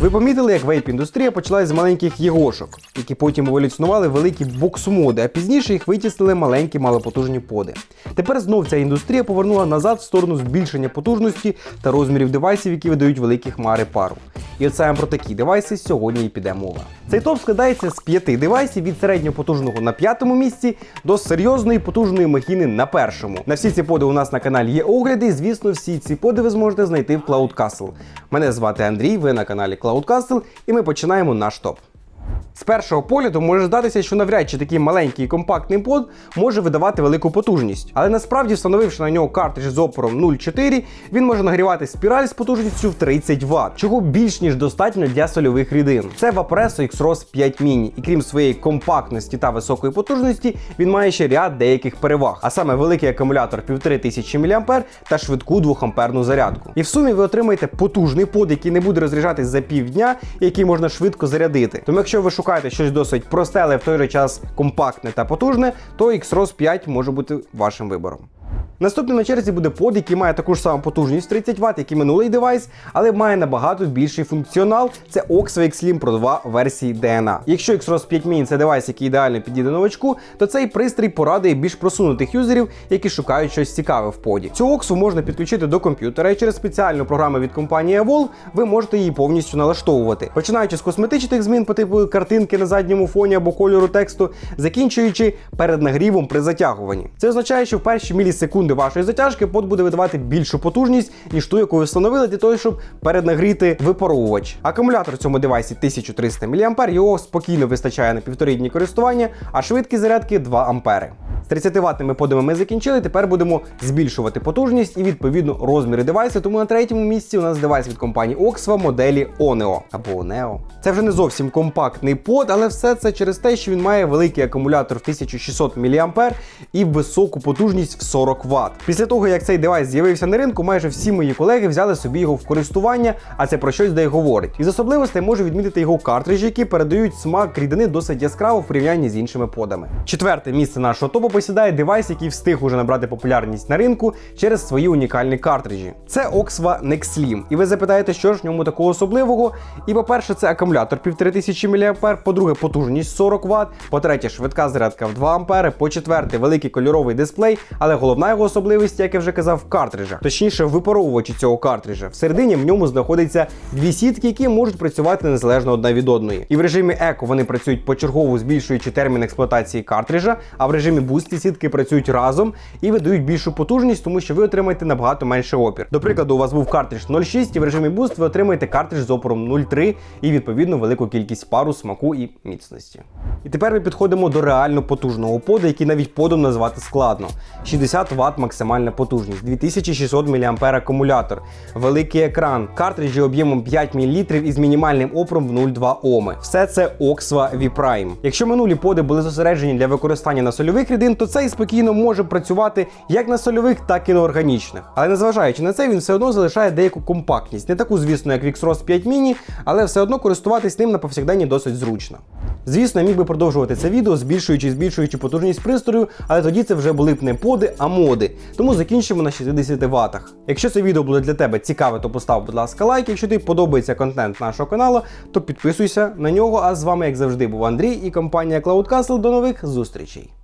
Ви помітили, як вейп-індустрія почала з маленьких єгошок, які потім еволюціонували великі бокс-моди, а пізніше їх витіснили маленькі малопотужні поди. Тепер знов ця індустрія повернула назад в сторону збільшення потужності та розмірів девайсів, які видають великі хмари пару. І от саме про такі девайси сьогодні і піде мова. Цей топ складається з п'яти девайсів від середньопотужного на п'ятому місці до серйозної потужної махіни на першому. На всі ці поди у нас на каналі є огляди. і, Звісно, всі ці поди ви зможете знайти в Cloud Castle. Мене звати Андрій, ви на каналі Cloud Castle, і ми починаємо наш топ. З першого погляду може здатися, що навряд чи такий маленький і компактний под може видавати велику потужність. Але насправді, встановивши на нього картридж з опором 0,4, він може нагрівати спіраль з потужністю в 30 Вт, чого більш ніж достатньо для сольових рідин. Це Vaporesso X-ROS 5 Mini, і крім своєї компактності та високої потужності, він має ще ряд деяких переваг, а саме великий акумулятор 1500 мА та швидку 2 амперну зарядку. І в сумі ви отримаєте потужний под, який не буде розряджатись за півдня, який можна швидко зарядити. Тому якщо ви шукаєте щось досить просте, але в той же час компактне та потужне, то X-ROS 5 може бути вашим вибором. Наступним на черзі буде под, який має таку ж саму потужність 30 Вт, як і минулий девайс, але має набагато більший функціонал. Це Oxway Slim Pro 2 версії DNA. Якщо X-ROS 5 Mini це девайс, який ідеально підійде новачку, то цей пристрій порадує більш просунутих юзерів, які шукають щось цікаве в поді. Цю Оксу можна підключити до комп'ютера і через спеціальну програму від компанії Evolve ви можете її повністю налаштовувати, починаючи з косметичних змін по типу картинки на задньому фоні або кольору тексту, закінчуючи перед нагрівом при затягуванні. Це означає, що в перші мілісекунди секунди вашої затяжки пот буде видавати більшу потужність, ніж ту, яку ви встановили, для того, щоб переднагріти випаровувач. Акумулятор в цьому девайсі 1300 мА, його спокійно вистачає на півтори дні користування, а швидкість зарядки 2 А. 30-ваттними подами ми закінчили. Тепер будемо збільшувати потужність і відповідно розміри девайсу. Тому на третьому місці у нас девайс від компанії Oxva моделі Oneo або Oneo. Це вже не зовсім компактний под, але все це через те, що він має великий акумулятор в 1600 мА і високу потужність в 40 Вт. Після того як цей девайс з'явився на ринку, майже всі мої колеги взяли собі його в користування, а це про щось де й говорить. Із особливостей можу відмітити його картриджі, які передають смак рідини досить яскраво в порівнянні з іншими подами. Четверте місце нашого топу посідає девайс, який встиг уже набрати популярність на ринку через свої унікальні картриджі. Це Oxva Nexlim. І ви запитаєте, що ж в ньому такого особливого? І по-перше, це акумулятор 1500 мА, по-друге, потужність 40 Вт, по-третє, швидка зарядка в 2 А, по-четверте, великий кольоровий дисплей, але головна його особливість, як я вже казав, в картриджах, точніше, в випаровувачі цього картриджа. Всередині в ньому знаходиться дві сітки, які можуть працювати незалежно одна від одної. І в режимі еко вони працюють почергово збільшуючи термін експлуатації картриджа, а в режимі Boost ці сітки працюють разом і видають більшу потужність, тому що ви отримаєте набагато менше опір. До прикладу, у вас був картридж 0,6 і в режимі Boost ви отримаєте картридж з опором 0,3 і відповідно велику кількість пару, смаку і міцності. І тепер ми підходимо до реально потужного поду, який навіть подом назвати складно. 60 Вт максимальна потужність, 2600 мА акумулятор, великий екран, картриджі об'ємом 5 мл із мінімальним опором в 0,2 Оми. Все це Oxva V-Prime. Якщо минулі поди були зосереджені для використання на сольових рідин, то цей спокійно може працювати як на сольових, так і на органічних. Але незважаючи на це, він все одно залишає деяку компактність, не таку, звісно, як Vixros 5 Mini, але все одно користуватись ним на повсякденні досить зручно. Звісно, міг би продовжувати це відео, збільшуючи збільшуючи потужність пристрою, але тоді це вже були б не поди, а моди. Тому закінчимо на 60 ватах. Якщо це відео було для тебе цікаве, то постав, будь ласка, лайк. Якщо тобі подобається контент нашого каналу, то підписуйся на нього. А з вами, як завжди, був Андрій і компанія Cloud Castle. До нових зустрічей.